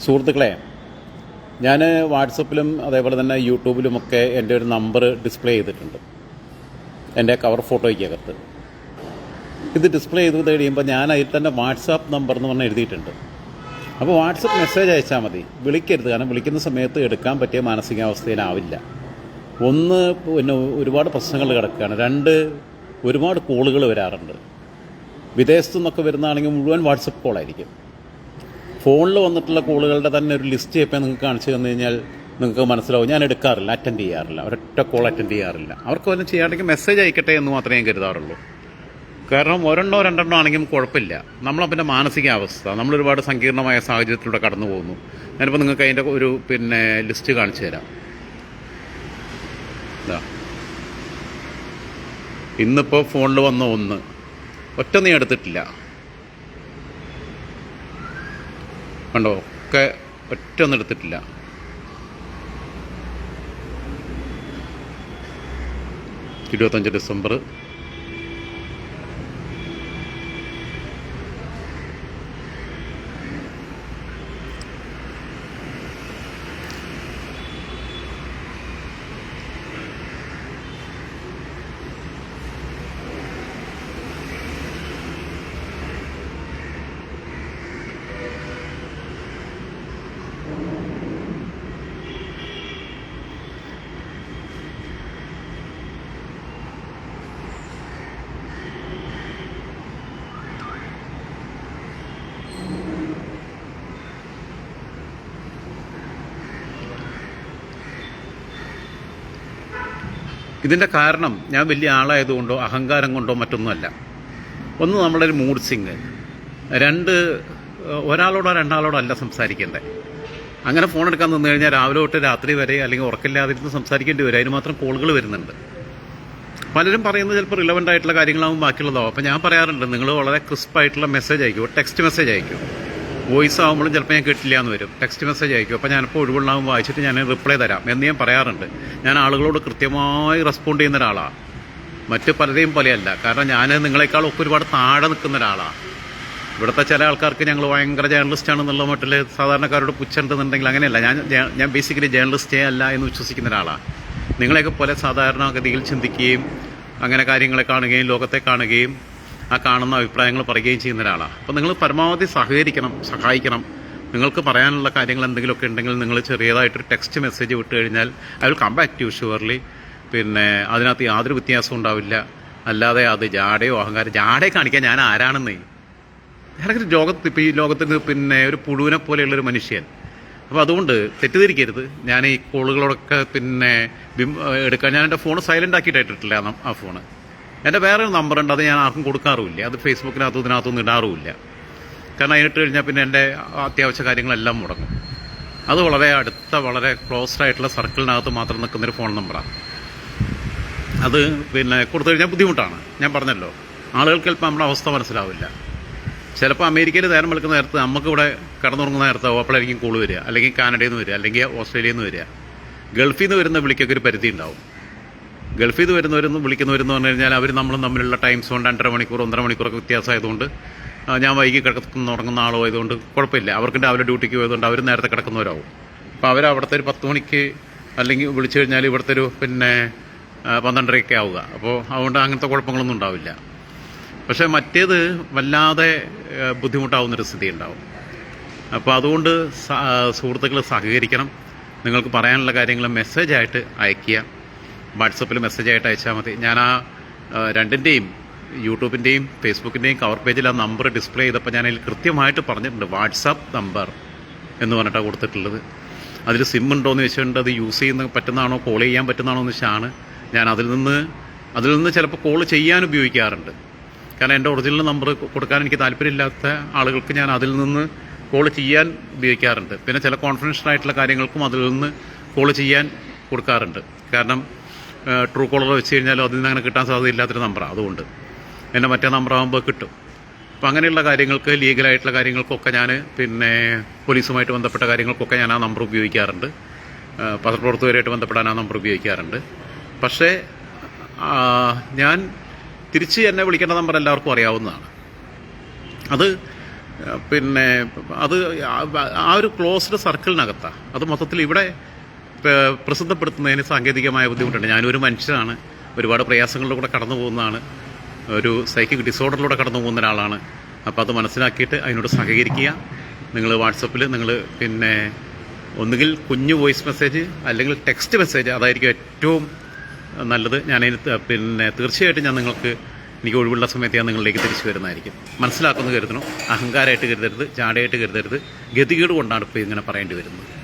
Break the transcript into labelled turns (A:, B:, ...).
A: സുഹൃത്തുക്കളെ ഞാൻ വാട്സപ്പിലും അതേപോലെ തന്നെ യൂട്യൂബിലുമൊക്കെ എന്റെ ഒരു നമ്പർ ഡിസ്പ്ലേ ചെയ്തിട്ടുണ്ട്. എന്റെ കവർ ഫോട്ടോയ്ക്കകത്ത്. ഇത് ഡിസ്പ്ലേ ചെയ്ത് കഴിയുമ്പോൾ ഞാൻ അതിൽ തന്നെ വാട്സാപ്പ് നമ്പർ എന്ന് പറഞ്ഞ് എഴുതിയിട്ടുണ്ട്. അപ്പോൾ വാട്സപ്പ് മെസ്സേജ് അയച്ചാൽ മതി. വിളിക്കരുത്. കാരണം വിളിക്കുന്ന സമയത്ത് എടുക്കാൻ പറ്റിയ മാനസികാവസ്ഥയിലാവില്ല. ഒന്ന് പിന്നെ ഒരുപാട് പ്രശ്നങ്ങൾ കിടക്കുകയാണ്. രണ്ട് ഒരുപാട് കോളുകൾ വരാറുണ്ട്. വിദേശത്തു നിന്നൊക്കെ വരുന്നതാണെങ്കിൽ മുഴുവൻ വാട്സപ്പ് കോളായിരിക്കും. ഫോണിൽ വന്നിട്ടുള്ള കോളുകളുടെ തന്നെ ഒരു ലിസ്റ്റ് ഇപ്പോൾ നിങ്ങൾക്ക് കാണിച്ചു തന്നു കഴിഞ്ഞാൽ നിങ്ങൾക്ക് മനസ്സിലാവും. ഞാൻ എടുക്കാറില്ല അറ്റൻഡ് ചെയ്യാറില്ല ഒരൊറ്റ കോൾ അറ്റൻഡ് ചെയ്യാറില്ല. അവർക്ക് വല്ലതും ചെയ്യാണെങ്കിൽ മെസ്സേജ് അയക്കട്ടെ എന്ന് മാത്രമേ ഞാൻ കരുതാറുള്ളൂ. കാരണം ഒരെണ്ണോ രണ്ടെണ്ണോ ആണെങ്കിലും കുഴപ്പമില്ല. നമ്മളപ്പിന്റെ മാനസികാവസ്ഥ നമ്മളൊരുപാട് സങ്കീർണമായ സാഹചര്യത്തിലൂടെ കടന്നു പോകുന്നു. ഞാനിപ്പോൾ നിങ്ങൾക്ക് അതിന്റെ ഒരു പിന്നെ ലിസ്റ്റ് കാണിച്ചു തരാം. ഇന്നിപ്പോൾ ഫോണിൽ വന്ന ഒന്ന്. ഒറ്റ നീ എടുത്തിട്ടില്ല. കണ്ടോ? ഒക്കെ ഒറ്റ ഒന്നും എടുത്തിട്ടില്ല ഇരുപത്തഞ്ച് ഡിസംബർ ഇതിന്റെ കാരണം ഞാൻ വലിയ ആളായതുകൊണ്ടോ അഹങ്കാരം കൊണ്ടോ മറ്റൊന്നുമല്ല. ഒന്ന് നമ്മുടെ ഒരു മൂഡ് സിങ് രണ്ട് ഒരാളോടോ രണ്ടാളോടോ അല്ല സംസാരിക്കേണ്ടത് അങ്ങനെ ഫോൺ എടുക്കാൻ നിന്ന് കഴിഞ്ഞാൽ രാവിലെ തൊട്ട് രാത്രി വരെ അല്ലെങ്കിൽ ഉറക്കില്ലാതിരുന്ന് സംസാരിക്കേണ്ടി വരും. അതിന് മാത്രം കോളുകൾ വരുന്നുണ്ട്. പലരും പറയുന്നത് ചിലപ്പോൾ റിലവന്റ് ആയിട്ടുള്ള കാര്യങ്ങളാവും ബാക്കിയുള്ളതാവും. അപ്പോൾ ഞാൻ പറയാറുണ്ട് നിങ്ങൾ വളരെ ക്രിസ്പ് ആയിട്ടുള്ള മെസ്സേജ് അയക്കും ടെക്സ്റ്റ് മെസ്സേജ് അയക്കും. വോയിസ് ആകുമ്പോഴും ചിലപ്പോൾ ഞാൻ കേട്ടില്ല എന്ന് വരും. ടെക്സ്റ്റ് മെസ്സേജ് അയക്കും. അപ്പോൾ ഞാനിപ്പോൾ ഒഴിവുള്ളാകുമ്പോൾ വായിച്ചിട്ട് ഞാൻ റിപ്ലൈ തരാം. എന്ന് ഞാൻ പറയാറുണ്ട്. ഞാൻ ആളുകളോട് കൃത്യമായി റെസ്പോണ്ട് ചെയ്യുന്ന ഒരാളാണ് മറ്റ് പലരെയും പോലെയല്ല. കാരണം ഞാൻ നിങ്ങളെക്കാൾ ഒക്കെ ഒരുപാട് താഴെ നിൽക്കുന്ന ഒരാളാണ് ഇവിടുത്തെ ചില ആൾക്കാർക്ക് ഞങ്ങൾ ഭയങ്കര ജേർണലിസ്റ്റ് ആണെന്നുള്ള മട്ടിൽ സാധാരണക്കാരോട് പുച്ഛണ്ടെന്നുണ്ടെങ്കിൽ അങ്ങനെയല്ല. ഞാൻ ഞാൻ ബേസിക്കലി ജേർണലിസ്റ്റേ അല്ല എന്ന് വിശ്വസിക്കുന്ന ഒരാളാണ് നിങ്ങളെയൊക്കെ പോലെ സാധാരണഗതിയിൽ ചിന്തിക്കുകയും അങ്ങനെ കാര്യങ്ങളെ കാണുകയും ലോകത്തെ കാണുകയും ആ കാണുന്ന അഭിപ്രായങ്ങൾ പറയുകയും ചെയ്യുന്ന ഒരാളാണ്. അപ്പോൾ നിങ്ങൾ പരമാവധി സഹകരിക്കണം സഹായിക്കണം. നിങ്ങൾക്ക് പറയാനുള്ള കാര്യങ്ങൾ എന്തെങ്കിലുമൊക്കെ ഉണ്ടെങ്കിൽ നിങ്ങൾ ചെറിയതായിട്ടൊരു ടെക്സ്റ്റ് മെസ്സേജ് വിട്ട് കഴിഞ്ഞാൽ I will come back to surely പിന്നെ അതിനകത്ത് യാതൊരു വ്യത്യാസവും ഉണ്ടാവില്ല. അല്ലാതെ അത് ജാടയോ അഹങ്കാരം ജാടയെ കാണിക്കാൻ ഞാൻ ആരാണെന്നേ? ഞാനൊക്കെ ലോകത്ത് ഇപ്പോൾ ഈ ലോകത്തിന് പിന്നെ ഒരു പുഴുവിനെ പോലെയുള്ളൊരു മനുഷ്യൻ. അപ്പോൾ അതുകൊണ്ട് തെറ്റിദ്ധരിക്കരുത്. ഞാൻ ഈ കോളുകളോടൊക്കെ പിന്നെ എടുക്കാൻ ഞാൻ എന്റെ ഫോൺ സൈലന്റ് ആക്കിയിട്ടിട്ടില്ല ആ ഫോണ് എന്റെ വേറൊരു നമ്പറുണ്ട് അത് ഞാൻ ആർക്കും കൊടുക്കാറുമില്ല. അത് ഫേസ്ബുക്കിനകത്തും ഇതിനകത്തൊന്നും ഇടാറുമില്ല. കാരണം അതിനിട്ട് കഴിഞ്ഞാൽ പിന്നെ എന്റെ അത്യാവശ്യ കാര്യങ്ങളെല്ലാം മുടങ്ങും. അത് വളരെ അടുത്ത വളരെ ക്ലോസ്ഡ് ആയിട്ടുള്ള സർക്കിളിനകത്ത് മാത്രം നിൽക്കുന്നൊരു ഫോൺ നമ്പറാണ് അത് പിന്നെ കൊടുത്തു കഴിഞ്ഞാൽ ബുദ്ധിമുട്ടാണ്. ഞാൻ പറഞ്ഞല്ലോ ആളുകൾക്ക് ചിലപ്പോൾ നമ്മുടെ അവസ്ഥ മനസ്സിലാവില്ല. ചിലപ്പോൾ അമേരിക്കയിൽ നേരം വെളുക്കുന്ന നേരത്ത് നമുക്കിവിടെ കടന്നുറങ്ങുന്ന നേരത്താവും അപ്പോഴായിരിക്കും കോൾ വരിക അല്ലെങ്കിൽ കാനഡയിൽ നിന്ന് വരിക അല്ലെങ്കിൽ ഓസ്ട്രേലിയയിൽ നിന്ന് വരിക. ഗൾഫിൽ നിന്ന് വരുന്ന വിളിക്കൊക്കെ ഒരു പരിധി ഉണ്ടാവും. ഗൾഫിൽ നിന്ന് വരുന്നവരെന്ന് വിളിക്കുന്നവരെന്ന് പറഞ്ഞു കഴിഞ്ഞാൽ അവർ നമ്മളും തമ്മിലുള്ള ടൈം സോൺ രണ്ടര മണിക്കൂർ ഒന്നര മണിക്കൂറൊക്കെ വ്യത്യാസമായതുകൊണ്ട് ഞാൻ വൈകി കിടക്കുന്ന ഉറങ്ങുന്ന ആളോ ആയതുകൊണ്ട് കുഴപ്പമില്ല. അവർക്ക് രാവിലെ ഡ്യൂട്ടിക്ക് പോയതുകൊണ്ട് അവർ നേരത്തെ കിടക്കുന്നവരാവും. അപ്പോൾ അവർ അവിടുത്തെ ഒരു പത്ത് മണിക്ക് അല്ലെങ്കിൽ വിളിച്ചു കഴിഞ്ഞാൽ ഇവിടുത്തെ ഒരു പിന്നെ പന്ത്രണ്ടരയൊക്കെ ആവുക. അപ്പോൾ അതുകൊണ്ട് അങ്ങനത്തെ കുഴപ്പങ്ങളൊന്നും ഉണ്ടാവില്ല. പക്ഷേ മറ്റേത് വല്ലാതെ ബുദ്ധിമുട്ടാവുന്നൊരു സ്ഥിതി ഉണ്ടാവും അപ്പോൾ അതുകൊണ്ട് സുഹൃത്തുക്കൾ സഹകരിക്കണം. നിങ്ങൾക്ക് പറയാനുള്ള കാര്യങ്ങൾ മെസ്സേജായിട്ട് അയയ്ക്കുക. വാട്സപ്പിൽ മെസ്സേജായിട്ട് അയച്ചാൽ മതി. ഞാൻ ആ രണ്ടിന്റെയും യൂട്യൂബിന്റെയും ഫേസ്ബുക്കിന്റെയും കവർ പേജിൽ ആ നമ്പർ ഡിസ്പ്ലേ ചെയ്തപ്പോൾ ഞാൻ അതിൽ കൃത്യമായിട്ട് പറഞ്ഞിട്ടുണ്ട് വാട്സാപ്പ് നമ്പർ എന്ന് പറഞ്ഞിട്ടാണ് കൊടുത്തിട്ടുള്ളത്. അതിൽ സിം ഉണ്ടോ എന്ന് അത് യൂസ് ചെയ്യുന്ന പറ്റുന്നതാണോ കോൾ ചെയ്യാൻ പറ്റുന്നതാണോ എന്ന് വെച്ചാണ് ഞാൻ അതിൽ നിന്ന് അതിൽ നിന്ന് ചിലപ്പോൾ കോൾ ചെയ്യാൻ ഉപയോഗിക്കാറുണ്ട്. കാരണം എന്റെ ഒറിജിനൽ നമ്പർ കൊടുക്കാൻ എനിക്ക് താല്പര്യമില്ലാത്ത ആളുകൾക്ക് ഞാൻ അതിൽ നിന്ന് കോൾ ചെയ്യാൻ ഉപയോഗിക്കാറുണ്ട്. പിന്നെ ചില കോൺഫിഡൻഷ്യൽ ആയിട്ടുള്ള കാര്യങ്ങൾക്കും അതിൽ നിന്ന് കോൾ ചെയ്യാൻ കൊടുക്കാറുണ്ട്. കാരണം ട്രൂ കോളർ വെച്ച് കഴിഞ്ഞാലും അതിൽ നിന്ന് അങ്ങനെ കിട്ടാൻ സാധ്യതയില്ലാത്തൊരു നമ്പറാണ് അതുകൊണ്ട്. എന്റെ മറ്റേ നമ്പറാകുമ്പോൾ കിട്ടും. അപ്പോൾ അങ്ങനെയുള്ള കാര്യങ്ങൾക്ക് ലീഗലായിട്ടുള്ള കാര്യങ്ങൾക്കൊക്കെ ഞാൻ പിന്നെ പോലീസുമായിട്ട് ബന്ധപ്പെട്ട കാര്യങ്ങൾക്കൊക്കെ ഞാൻ ആ നമ്പർ ഉപയോഗിക്കാറുണ്ട്. പത്രപ്രവർത്തകരുമായിട്ട് ബന്ധപ്പെടാൻ ആ നമ്പർ ഉപയോഗിക്കാറുണ്ട്. പക്ഷേ ഞാൻ തിരിച്ച് എന്നെ വിളിക്കേണ്ട നമ്പർ എല്ലാവർക്കും അറിയാവുന്നതാണ്. അത് പിന്നെ അത് ആ- ഒരു ക്ലോസ്ഡ് സർക്കിളിനകത്താണ് അത് മൊത്തത്തിൽ ഇവിടെ പ്രസിദ്ധപ്പെടുത്തുന്നതിന് സാങ്കേതികമായ ബുദ്ധിമുട്ടുണ്ട്. ഞാനൊരു മനുഷ്യനാണ്. ഒരുപാട് പ്രയാസങ്ങളിലൂടെ കടന്നു പോകുന്നതാണ്. ഒരു സൈക്കിക് ഡിസോർഡറിലൂടെ കടന്നു പോകുന്ന ഒരാളാണ്. അപ്പോൾ അത് മനസ്സിലാക്കിയിട്ട് അതിനോട് സഹകരിക്കുക. നിങ്ങൾ വാട്സപ്പിൽ നിങ്ങൾ പിന്നെ ഒന്നുകിൽ കുഞ്ഞു വോയിസ് മെസ്സേജ് അല്ലെങ്കിൽ ടെക്സ്റ്റ് മെസ്സേജ് അതായിരിക്കും ഏറ്റവും നല്ലത്. ഞാനതിന് പിന്നെ തീർച്ചയായിട്ടും ഞാൻ നിങ്ങൾക്ക് എനിക്ക് ഒഴിവുള്ള സമയത്ത് ഞാൻ നിങ്ങളിലേക്ക് തിരിച്ചു വരുന്നതായിരിക്കും. മനസ്സിലാക്കുന്നു കരുതണം. അഹങ്കാരമായിട്ട് കരുതരുത്. ചാടയായിട്ട് കരുതരുത്. ഗതികേട് കൊണ്ടാണ് ഇപ്പോൾ ഇങ്ങനെ പറയേണ്ടി വരുന്നത്.